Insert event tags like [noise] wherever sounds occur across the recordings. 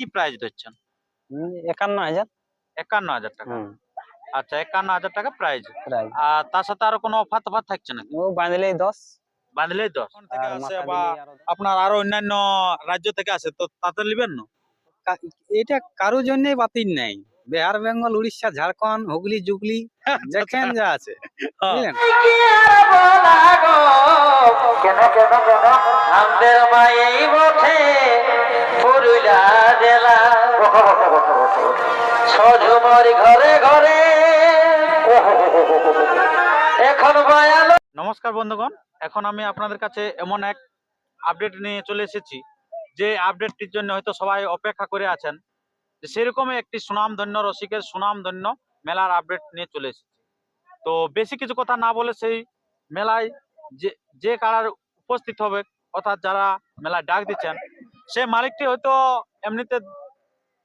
কি প্রাইস ধরছেন একান্ন হাজার। একান্ন হাজার টাকা। আচ্ছা একান্ন হাজার টাকা প্রাইস আর তার সাথে আরও কোনো অফার তফার থাকছে নাকি? ও বাঁধলেই দশ। বাঁধলেই দশ। বা। আপনার আরও অন্যান্য রাজ্য থেকে আসে তো তাতে নেবেন না? এটা কারোর জন্যই বাতিল নাই। বিহার বেঙ্গল উড়িষ্যা ঝাড়খন্ড হুগলি জুগলি [laughs] যেখান যা আছে। বুঝলেন? কেন কেন কেন? আমাদের মায়েই বটে নমস্কার বন্ধুগণ, এখন আমি আপনাদের কাছে এমন এক আপডেট নিয়ে চলে এসেছি, যে আপডেটটির জন্য হয়তো সবাই অপেক্ষা করে আছেন, যে সেরকমই একটি সুনামধন্য, রসিকের সুনামধন্য মেলার আপডেট নিয়ে চলে এসেছি। তো বেশি কিছু কথা না বলে সেই মেলায় যে যে কারার উপস্থিত হবে, অর্থাৎ যারা মেলায় ডাক দিচ্ছেন সেই মালিকটি হয়তো এমনিতে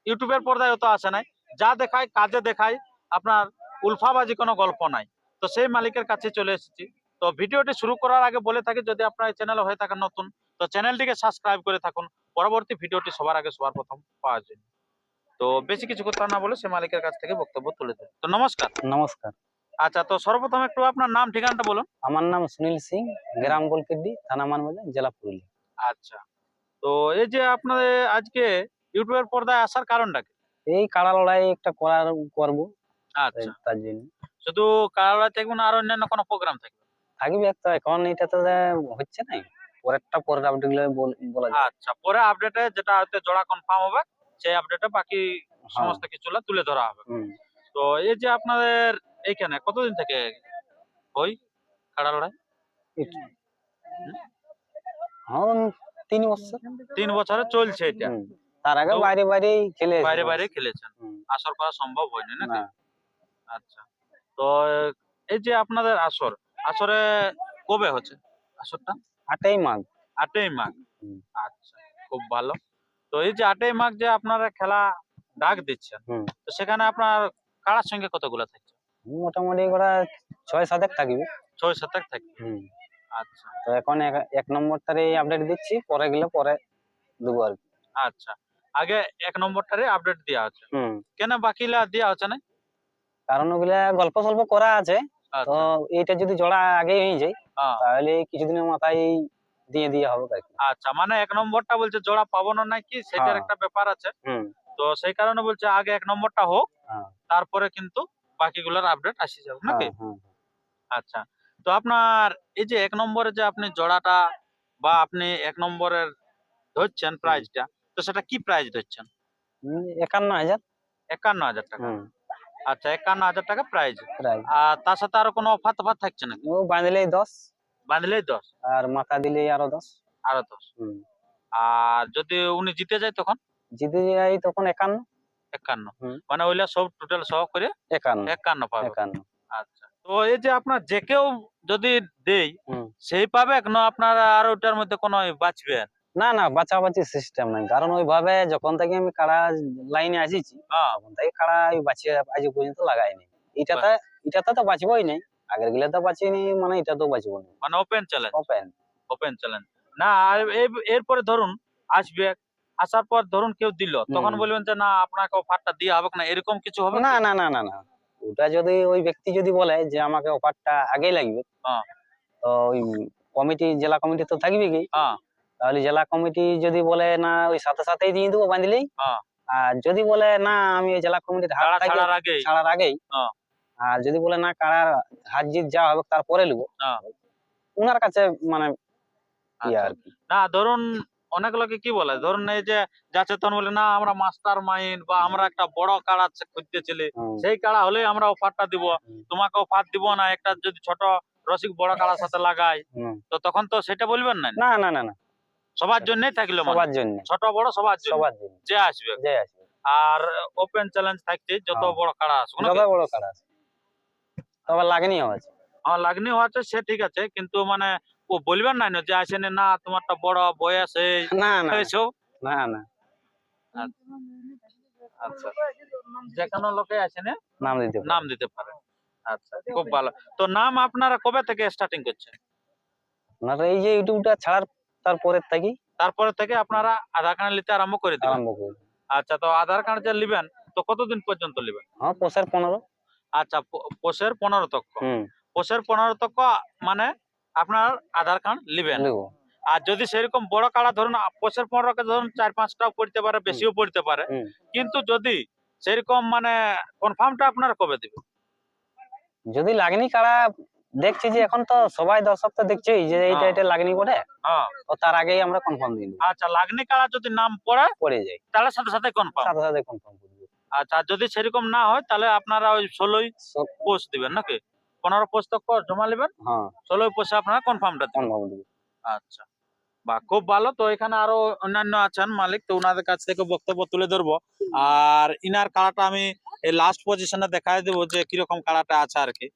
ইউটিউবের পর্দায় হয়তো আসে নাই। যা দেখায় কাজে দেখায় আপনার উলফাবাজি কোনো গল্প নাই। তো সেই মালিকের কাছে চলে এসেছি। তো ভিডিওটি শুরু করার আগে বলে থাকি যদি আপনার এই চ্যানেলে হয়ে থাকেন নতুন তো চ্যানেলটিকে সাবস্ক্রাইব করে থাকুন। পরবর্তী ভিডিওটি সবার আগে সবার প্রথম পাওয়ার জন্য। তো বেশি কিছু কথা না বলে সে মালিকের কাছ থেকে বক্তব্য তুলে দেব তো নমস্কার। নমস্কার। আচ্ছা তো সর্বপ্রথম একটু আপনার নাম ঠিকানাটা বলুন। আমার নাম সুনীল সিং গ্রাম গোলকিড্ডি থানা মানবাজার জেলা পুরুলিয়া। আচ্ছা। তো এই যে আপনাদের আজকে ইউটিউবের পর্দায় আসার কারণটা কি? এই কাড়া লড়াই একটা করার করব আচ্ছা। তার জন্য। শুধু কাড়া লড়াই থাকবে না আর অন্যান্য কোনো প্রোগ্রাম থাকবে? থাকবে তো এখন এটা তো হচ্ছে না পরেরটা পরের আপডেটগুলো বল- যায়। আচ্ছা পরে আপডেটে যেটা হয়তো জোড়া কনফার্ম হবে সেই আপডেটে বাকি সমস্ত কিছুলা তুলে ধরা হবে। তো এই যে আপনাদের এইখানে কতদিন থেকে ওই কাড়া লড়াই? হ্যাঁ তিন বছর। তিন বছরে চলছে এটা। তার আগে তো বাইরে খেলে বাইরে বাইরে খেলেছেন। আসর করা সম্ভব হয়নি নাকি? না। আচ্ছা। তো এই যে আপনাদের আসর আসরে কবে হচ্ছে আসরটা? আটই মাঘ। আটই মাঘ। আচ্ছা খুব ভালো। তো এই যে আটই মাঘ যে আপনারা খেলা ডাক দিচ্ছেন তো সেখানে আপনার কারার সঙ্গে কতগুলো থাকছে? মোটামুটি ওরা ছয় সাতেক থাকবে। ছয় সাতেক থাকবে। আচ্ছা। তো এখন এক- নম্বরটারে আপডেট দিচ্ছি পরে গেলে পরে দেবো আর কি। আচ্ছা। আগে এক নম্বরটারে আপডেট দেওয়া হুম। কেন বাকিলা দেওয়া হচ্ছে না? কারণ ওগুলা গল্প সল্প করা আছে তো আচ্ছা। এইটা যদি জোড়া আগে হয়ে যায় হ্যাঁ। তাহলে কিছুদিনের মাথায় দিয়ে দিয়ে হবে আচ্ছা মানে এক নম্বরটা বলছে জোড়া পাবো না নাকি সেটার হ্যাঁ। একটা ব্যাপার আছে। হুম। তো সেই কারণে বলছে আগে এক নম্বরটা হোক হ্যাঁ। তারপরে কিন্তু বাকিগুলোর আপডেট আসি যাবে নাকি। আচ্ছা। তো আপনার এই যে এক নম্বরে যে আপনি জোড়াটা বা আপনি এক নম্বরের ধরছেন প্রাইজটা তো সেটা কি প্রাইজ ধরছেন? একান্ন হাজার। একান্ন হাজার টাকা। আচ্ছা একান্ন হাজার টাকা প্রাইজ আর তার সাথে আরও কোনো অফার তফার থাকছে নাকি? ও বাঁধলেই দশ। বাঁধলেই দশ। আর মাথা দিলেই আরও দশ। আরও দশ। আর যদি উনি জিতে যায় তখন? জিতে যাই তখন একান্ন। একান্ন। মানে ওইলা সব টোটাল সহ করে একান্ন। একান্ন পাবে। একান্ন। আচ্ছা। তো এই যে আপনার যে কেউ যদি দেই সেই পাবে না আপনার আর ওটার মধ্যে কোনো বাঁচবে? না না বাঁচাবাচি সিস্টেম নাই। কারণ ওইভাবে যখন থেকে আমি কাড়া লাইনে আসিছি হ্যাঁ। তখন থেকে কাড়া বাঁচিয়ে আজ পর্যন্ত লাগাইনি এটাতে এটাতে তো বাঁচবই নাই। আগের গেলে তো বাঁচিনি মানে এটা তো বাঁচবো না। মানে open challenge open open challenge না এরপরে ধরুন আসবে আসার পর ধরুন কেউ দিল তখন বলবেন যে না আপনাকে অফারটা দিয়ে হবে না। এরকম কিছু হবে না না না না না। ওটা যদি ওই ব্যক্তি যদি বলে যে আমাকে অফারটা আগেই লাগবে হ্যাঁ। তো ওই কমিটি জেলা কমিটি তো থাকবে কি হ্যাঁ তাহলে জেলা কমিটি যদি বলে না ওই সাথে সাথেই দিয়ে দেবো বাঁধলেই হ্যাঁ। আর যদি বলে না আমি ওই জেলা কমিটির হাত ছাড়ার আগেই। আর যদি বলে না কাড়ার হাত জিত যা হবে তারপরে নেব ওনার কাছে মানে আচ্ছা। আর কি না ধরুন অনেক লোকে কি বলে? ধরুন এই যে যাচ্ছে তখন বলে না আমরা মাস্টার মাইন্ড বা আমরা একটা বড় কাড়া খুঁজতেছিলি হুম। সেই কাড়া হলে আমরা অফারটা দিব। তোমাকে অফার দিব না একটা যদি ছোট রসিক বড় কাড়ার সাথে লাগাই। তো তখন তো সেটা বলবেন না? না না না সবার জন্যই থাকল মানে। সবার জন্য। ছোট বড় সবার জন্য। সবার জন্য। যে আসবে। যে আছে আর ওপেন চ্যালেঞ্জ থাকছে যত হ্যাঁ। বড় কাড়া আসুক যত বড় কাড়া আছে। তবে লাগনি আছে আমার লাগনি হচ্ছে সে ঠিক আছে কিন্তু মানে বলবেন না যে আসেনি না তোমারটা বড় বয়স এই না না এইসব না না। আচ্ছা। যে কোনো লোকে আসেনি নাম দিতে নাম দিতে পারে। আচ্ছা খুব ভালো। তো নাম আপনারা কবে থেকে স্টার্টিং করছেন? আপনার এই যে ইউটিউবটা ছাড়ার তারপরে থাকি। তারপরে থেকে আপনারা আধার কার্ড নিতে আরম্ভ করে দিবেন? আরম্ভ করি আচ্ছা তো আধার কার্ড যে নেবেন তো কতদিন পর্যন্ত নেবেন হ্যাঁ পোষের পনেরো। আচ্ছা প- পোষের পনেরো তক হুম। পোষের পনেরো তক মানে আপনার আধার কার্ড নেবেন। আর যদি সেরকম বড় কাড়া ধরুন পোষের পনেরোকে ধরুন চার পাঁচটাও পড়তে পারে বেশিও পড়তে পারে। কিন্তু যদি সেরকম মানে কনফার্মটা আপনারা কবে দিবেন? যদি লাগনি কাড়া দেখছি যে এখন তো সবাই দর্শক তো দেখছেই যে এইটা হ্যাঁ। এটা লাগনি হ্যাঁ। তো তার আগেই আমরা কনফার্ম দিই আচ্ছা লাগনি কাড়া যদি নাম পড়ে পড়ে যাই তাহলে সাথে সাথে কনফার্ম সাথে সাথে কনফার্ম আচ্ছা যদি সেরকম না হয় তাহলে আপনারা ওই ষোলোই পোস্ট দিবেন নাকি? পনেরো পোস্ট তক জমা নেবেন? ষোলো ষোলোই পোস্টে আপনারা কনফার্মটা আচ্ছা। বা খুব ভালো তো এখানে আরও অন্যান্য আছেন মালিক তো ওনাদের কাছ থেকে বক্তব্য তুলে ধরবো। আর ইনার কাড়াটা আমি এই লাস্ট পজিশনে দেখাই দেবো যে কীরকম কাড়াটা আছে আর কি।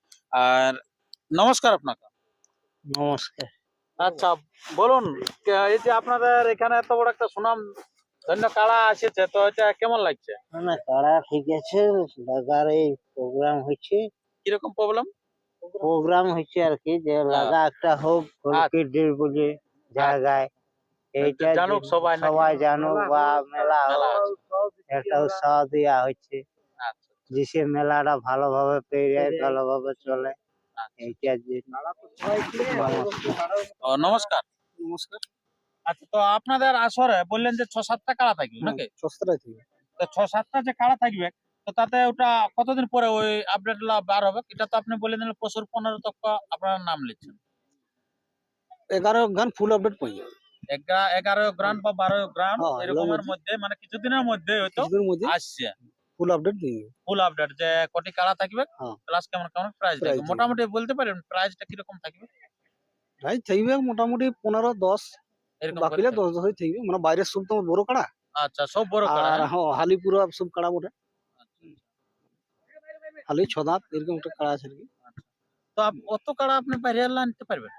আর নমস্কার আপনাকে। নমস্কার। আচ্ছা বলুন এই যে আপনাদের এখানে এত বড় একটা সুনাম ধন্য কাড়া এসেছে তো এটা কেমন লাগছে? না কাড়া ঠিক আছে লাগার এই প্রোগ্রাম হচ্ছে। কীরকম প্রবলেম প্রোগ্রাম হচ্ছে আর কি যে হ্যাঁ। লাগা একটা হোক দেড় বজে জায়গায়। এইটা জানুক সবাই সবাই জানুক বা মেলা একটা উৎসাহ দেওয়া হচ্ছে আচ্ছা যে মেলাটা ভালোভাবে পেয়ে যায় হ্যাঁ। ভালোভাবে চলে আচ্ছা। এইটার জন্য নমস্কার। নমস্কার। আচ্ছা তো আপনাদের আসরে বললেন যে ছ সাতটা কাড়া থাকবে নাকি? তো ছ সাতটা যে কাড়া থাকবে? তো তাতে ওটা কতদিন পরে ওই আপডেট বার হবে? এটা তো আপনি বলে দিলেন পশুর পনেরো তক আপনার নাম লিখছেন। এগারো গান ফুল আপডেট পাই এগারো গ্রাম বা বারো গ্রাম হ্যাঁ, এরকমের মধ্যে। মানে কিছুদিনের মধ্যে হয়তো আসছে। ফুল আপডেট দিয়ে ফুল আপডেট যে কটি কাড়া থাকবে হ্যাঁ। প্লাস কেমন কেমন প্রাইস থাকবে। মোটামুটি বলতে পারেন প্রাইসটা কীরকম থাকবে? প্রাইস থাকবে মোটামুটি পনেরো দশ। এরকম বাকিলে করে দশ থাকবে। মানে বাইরের সব তোমার বড় কাড়া? আচ্ছা সব বড় কাড়া আর? হ্যাঁ হালিপুরা সব কাড়া বটে। হালি ছ দাঁত এরকম একটা কাড়া আছে আর কি তো আপ- অত কাড়া আপনি বাইরে আনতে পারবেন?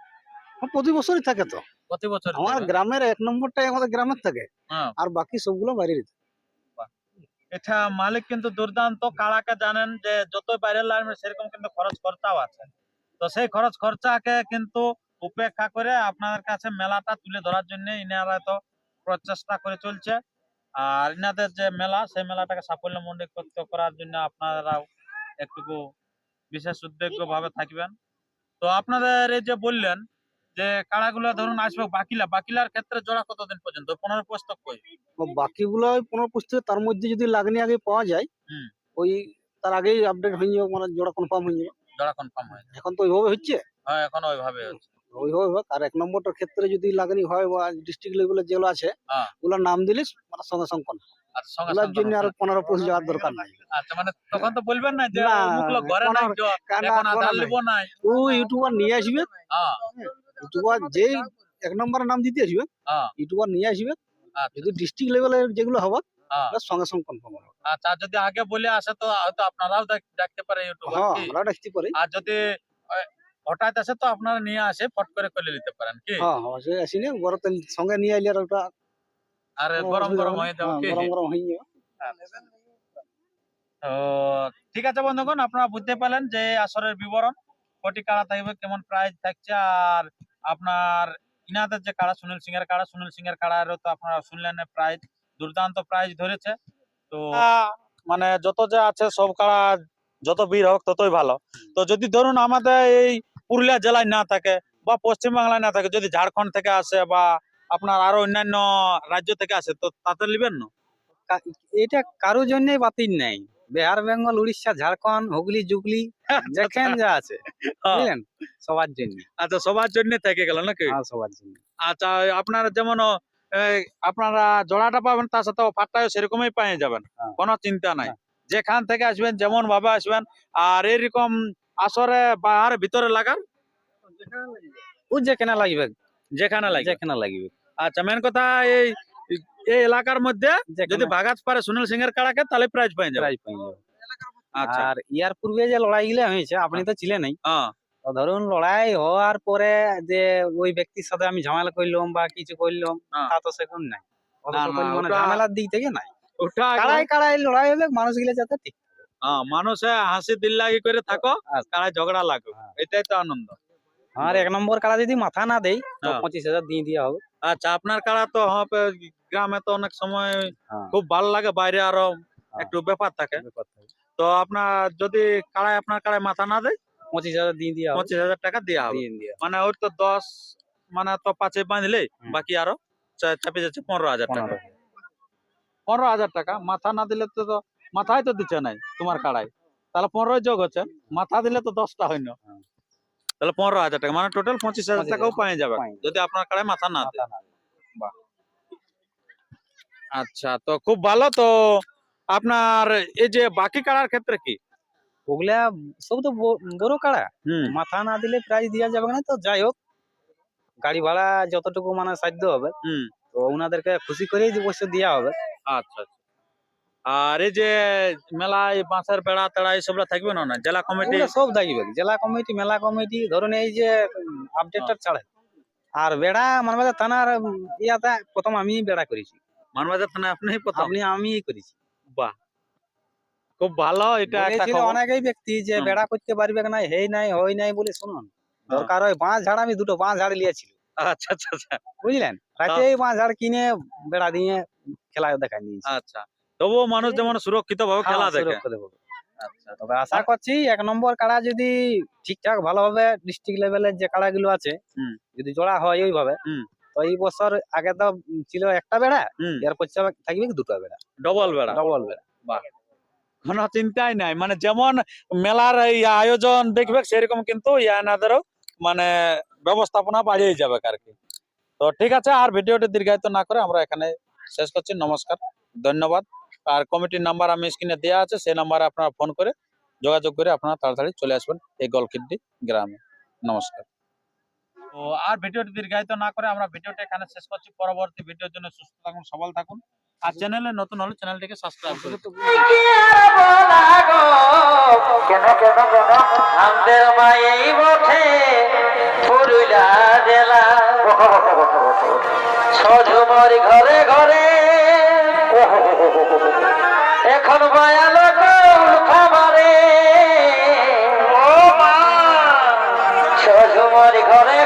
হ্যাঁ, প্রতি বছরই থাকে তো? প্রতি বছর আমার? গ্রামের এক নম্বরটাই আমাদের গ্রামের থাকে। হ্যাঁ। আর বাকি সবগুলো বাইরের এটা মালিক কিন্তু দুর্দান্ত কাড়াকে জানেন যে যত বাইরের লাইন সেরকম কিন্তু খরচ খরচাও আছে। তো সেই খরচ খরচাকে কিন্তু উপেক্ষা করে আপনাদের কাছে মেলাটা তুলে ধরার জন্য ইনারা তো প্রচেষ্টা করে চলছে। আর ইনাদের যে মেলা সেই মেলাটাকে সাফল্য মণ্ডিত করার জন্য আপনারাও একটুকু বিশেষ উদ্যোগ্য ভাবে থাকবেন তো আপনাদের এই যে বললেন যে কাড়াগুলো ধরুন আসবে বাকিলা বাকিলার ক্ষেত্রে জোড়া কতদিন পর্যন্ত পনেরো পুস্তক কই বাকিগুলো ওই পনেরো পুস্তকে তার মধ্যে যদি লাগনি আগে পাওয়া যায়। ওই তার আগেই আপডেট হয়ে যাবে মানে জোড়া কনফার্ম হয়ে যাবে জোড়া কনফার্ম হয়ে। এখন তো ওইভাবে হচ্ছে হ্যাঁ এখন ওইভাবে হচ্ছে ওইভাবে হোক আর এক নম্বরটার ক্ষেত্রে যদি লাগনি হয় বা ডিস্ট্রিক্ট লেভেলে যেগুলো আছে হ্যাঁ। ওগুলোর নাম দিলে মানে সঙ্গে সঙ্গে। ওগুলোর জন্য আর পনেরো যাওয়ার দরকার নাই। আচ্ছা মানে তখন তো বলবেন না যে ঘরে নাই এখন তো, কানা এখন করা আধার নাই। নাই। ও ইউটিউবার নিয়ে আসবে। ইউটিউবার যেই এক নম্বরের নাম দিতে আসবে ইউটিউবার নিয়ে আসবে। যদি ডিস্ট্রিক্ট লেভেলের যেগুলো হবে হ্যাঁ। সঙ্গে সঙ্গে কনফার্ম হবে। আচ্ছা যদি আগে বলে আসে তো হয়তো আপনারাও দেখতে পারে হ্যাঁ আমরা পারি। আর যদি হঠাৎ আসে তো আপনারা নিয়ে আসে ফট করে করে নিতে পারেন কি? হ্যাঁ হ্যাঁ আসিনি বড় সঙ্গে নিয়ে আইলে আর ওটা আর গরম গরম হয়ে হ্যাঁ, গরম গরম হয়ে তো ঠিক আছে বন্ধুগণ আপনারা বুঝতে পারলেন যে আসরের বিবরণ কোটি কাড়া থাকবে কেমন প্রাইস থাকছে আর আপনার ইনাদের যে কাড়া সুনীল সিং এর কাড়া সুনীল সিং এর কাড়ারও তো আপনারা শুনলেন প্রাইস দুর্দান্ত প্রাইস ধরেছে। তো মানে যত যে আছে সব কাড়া যত বীর হোক ততই ভালো। তো যদি ধরুন আমাদের এই পুরুলিয়া জেলায় না থাকে বা পশ্চিম বাংলায় না থাকে যদি ঝাড়খণ্ড থেকে আসে বা আপনার আরও অন্যান্য রাজ্য থেকে আসে তো তাতে নেবেন না? এটা কারোর জন্যই বাতিল নাই। বিহার বেঙ্গল উড়িষ্যা ঝাড়খণ্ড হুগলি জুগলি [laughs] যেখানে যা আছে। বুঝলেন? সবার জন্য। আচ্ছা সবার জন্য থেকে গেল নাকি? হ্যাঁ সবার জন্য। আচ্ছা আপনারা যেমন আপনারা জোড়াটা পাবেন তার সাথে অফারটাও সেরকমই পেয়ে যাবেন। হ্যাঁ। কোনো চিন্তা নাই। হ্যাঁ। যেখান থেকে আসবেন যেমন ভাবে আসবেন আর এরকম আসরে বাহার ভিতরে লাগার? ও যেখানে লাগবে। যেখানে লাগবে। যেখানে লাগবে। আচ্ছা মেন কথা এই এই এলাকার মধ্যে যদি ভাগাত পারে সুনীল সিং এর কাড়াকে তাহলে প্রাইজ পেয়ে যাবে। প্রাইজ পেয়ে যাবে। আচ্ছা। আর ইয়ার পূর্বে যে লড়াই লড়াইগুলো হয়েছে আপনি তো ছিলেন নাই হ্যাঁ। ধরুন লড়াই হওয়ার পরে যে ওই ব্যক্তির সাথে আমি ঝামেলা করলাম বা কিছু করলাম হ্যাঁ। তা তো সেরকম নাই। ঝামেলার দিক থেকে নাই। ওটা কাড়াই কাড়াই লড়াই হবে মানুষগুলো যাতে ঠিক হ্যাঁ মানুষে হাসি দিল লাগি করে থাকো আচ্ছা। কাড়াই ঝগড়া লাগো হ্যাঁ। এটাই তো আনন্দ। আর এক নম্বর কাড়া যদি মাথা না দেই তো হ্যাঁ। পঁচিশ হাজার দিয়ে দেওয়া হবে আচ্ছা আপনার কাড়া তো হ্যাঁ, গ্রামে তো অনেক সময় হ্যাঁ। খুব ভালো লাগে বাইরে আরও। একটু ব্যাপার থাকে তো আপনার যদি কাড়ায় আপনার কাড়ায় মাথা না দেয় পঁচিশ হাজার দিয়ে দেওয়া পঁচিশ হাজার টাকা দেওয়া হবে মানে ওই তো দশ মানে তো পাঁচে বাঁধলে হুম। বাকি আরও চাপে যাচ্ছে পনেরো হাজার টাকা পনেরো হাজার টাকা মাথা না দিলে তো মাথায় তো দিচ্ছে নাই তোমার কাড়াই তাহলে পনেরোই যোগ হচ্ছে মাথা দিলে তো দশটা হয় না হ্যাঁ। তাহলে পনেরো হাজার টাকা। মানে টোটাল পঁচিশ হাজার টাকাও পাওয়া যাবে। যদি আপনার কাড়ায় মাথা না। আচ্ছা তো খুব ভালো। তো আপনার এই যে বাকি কাড়ার ক্ষেত্রে কি? ওগুলা সব তো বড় কাড়া। মাথা না দিলে প্রাইজ দেওয়া যাবে না তো যাই হোক। গাড়ি ভাড়া যতটুকু মানে সাধ্য হবে। হুম। তো ওনাদেরকে খুশি করেই অবশ্য দেওয়া হবে। আচ্ছা আচ্ছা। আর এই যে মেলায় বাঁশের বেড়া তেড়া এইসবটা থাকবে না না? জেলা কমিটি? সব থাকবে। জেলা কমিটি মেলা কমিটি ধরুন এই যে আপডেটটা ছাড়ে। আর বেড়া মানবাজার থানার ইয়াতে প্রথম আমি বেড়া করেছি। মানবাজার থানা আপনি প্রথম? আপনি আমি করেছি। বাহ। খুব ভালো এটা একটা খবর। অনেকেই ব্যক্তি যে বেড়া করতে পারবে না হেই নাই হই নাই বলে শুনুন। দরকার হয় বাঁশ ঝাড় আমি দুটো বাঁশ ঝাড় লিয়েছিল। আচ্ছা আচ্ছা আচ্ছা। বুঝলেন? রাতে এই বাঁশ ঝাড় কিনে বেড়া দিয়ে খেলা দেখাই নিয়েছি। আচ্ছা। তবুও মানুষ যেমন সুরক্ষিত ভাবে খেলা হ্যাঁ, দেখে। আচ্ছা তবে আশা করছি এক নম্বর কাড়া যদি ঠিকঠাক ভালোভাবে ডিস্ট্রিক্ট লেভেলের যে কাড়া গুলো আছে যদি জোড়া হয় ওইভাবে তো এই বছর আগে তো ছিল একটা বেড়া হুম। এর থাকবে দুটো বেড়া? ডবল বেড়া। ডবল বেড়া। কোনো চিন্তাই নাই। মানে যেমন মেলার এই আয়োজন দেখবে সেরকম কিন্তু ইয়ানাদেরও মানে ব্যবস্থাপনা বাড়িয়ে যাবে আর কি তো ঠিক আছে আর ভিডিওটি দীর্ঘায়িত না করে আমরা এখানে শেষ করছি। নমস্কার ধন্যবাদ। আর কমিটির নাম্বার আমি স্ক্রিনে দেওয়া আছে সেই নাম্বারে আপনারা ফোন করে যোগাযোগ করে আপনারা তাড়াতাড়ি চলে আসবেন এই গলকিড্ডি গ্রামে। নমস্কার। তো আর ভিডিওটি দীর্ঘায়িত না করে আমরা ভিডিওটা এখানে শেষ করছি। পরবর্তী ভিডিওর জন্য সুস্থ থাকুন সবল থাকুন। আর চ্যানেলে নতুন হলে চ্যানেলটিকে সাবস্ক্রাইব করুন কি আর বলা গো কেন কেন কেন? আমাদের মায়েই বটে পুরুলা জেলা। সঝুমরি ঘরে ঘরে এখন মায়া লোক খাবারে। মারে ও মা। সঝুমরি ঘরে